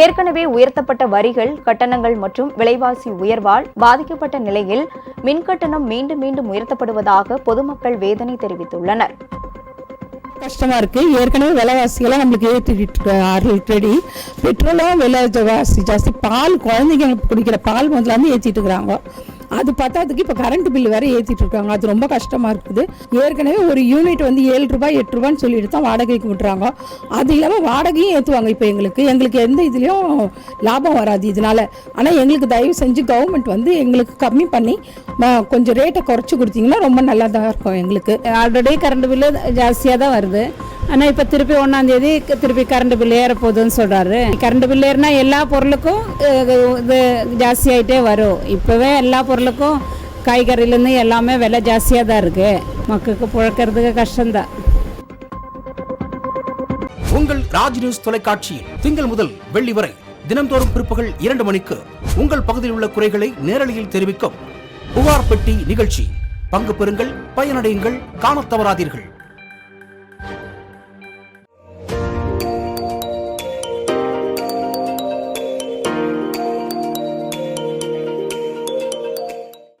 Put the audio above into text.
ஏற்கனவே உயர்த்தப்பட்ட வரிகள் கட்டணங்கள் மற்றும் விலைவாசி உயர்வால் பாதிக்கப்பட்ட நிலையில் மின்கட்டணம் மீண்டும் மீண்டும் உயர்த்தப்படுவதாக பொதுமக்கள் வேதனை தெரிவித்துள்ளனர். கஷ்டமா இருக்கு. ஏற்கனவே விலைவாசிகளை நம்மளுக்கு ஏற்றிட்டு ஆல்ரெடி பெட்ரோலும் விலை ஜாஸ்தி ஜாஸ்தி பால் குழந்தைங்க குடிக்கிற பால் முதலாமே ஏற்றிட்டு இருக்கிறாங்க. அது பத்தாதுக்கு இப்போ கரண்ட் பில் வேற ஏற்றிட்டு இருக்காங்க. அது ரொம்ப கஷ்டமாக இருக்குது. ஏற்கனவே ஒரு யூனிட் வந்து ஏழு ரூபாய் எட்டு ரூபான்னு சொல்லிட்டு தான் வாடகைக்கு விட்டுறாங்க. அது இல்லாமல் வாடகையும் ஏற்றுவாங்க இப்போ எங்களுக்கு. எங்களுக்கு எந்த இதுலேயும் லாபம் வராது இதனால. ஆனால் எங்களுக்கு தயவு செஞ்சு கவர்மெண்ட் வந்து எங்களுக்கு கம்மி பண்ணி கொஞ்சம் ரேட்டை குறைச்சி கொடுத்தீங்கன்னா ரொம்ப நல்லா தான் இருக்கும் எங்களுக்கு. ஆல்ரெடி கரண்ட் பில்லு ஜாஸ்தியாக தான் வருது. ஆனால் இப்போ திருப்பி ஒன்றாந்தேதி திருப்பி கரண்ட் பில் ஏற போகுதுன்னு சொல்கிறாரு கரண்ட் பில் ஏறினா எல்லா பொருளுக்கும் இது ஜாஸ்தியாயிட்டே வரும். இப்போவே எல்லா பொருளுக்கும் காய்கறிலேருந்து எல்லாமே விலை ஜாஸ்தியாக தான் இருக்குது மக்களுக்கு புழக்கிறதுக்கு கஷ்டம்தான். உங்கள் ராஜ் நியூஸ் தொலைக்காட்சியில் திங்கள் முதல் வெள்ளி வரை தினந்தோறும் பிற்பகல் இரண்டு மணிக்கு உங்கள் பகுதியில் உள்ள குறைகளை நேரலையில் தெரிவிக்கும் புகார் பெட்டி நிகழ்ச்சி. பங்கு பெறுங்கள் பயனடையுங்கள் காண தவறாதீர்கள்.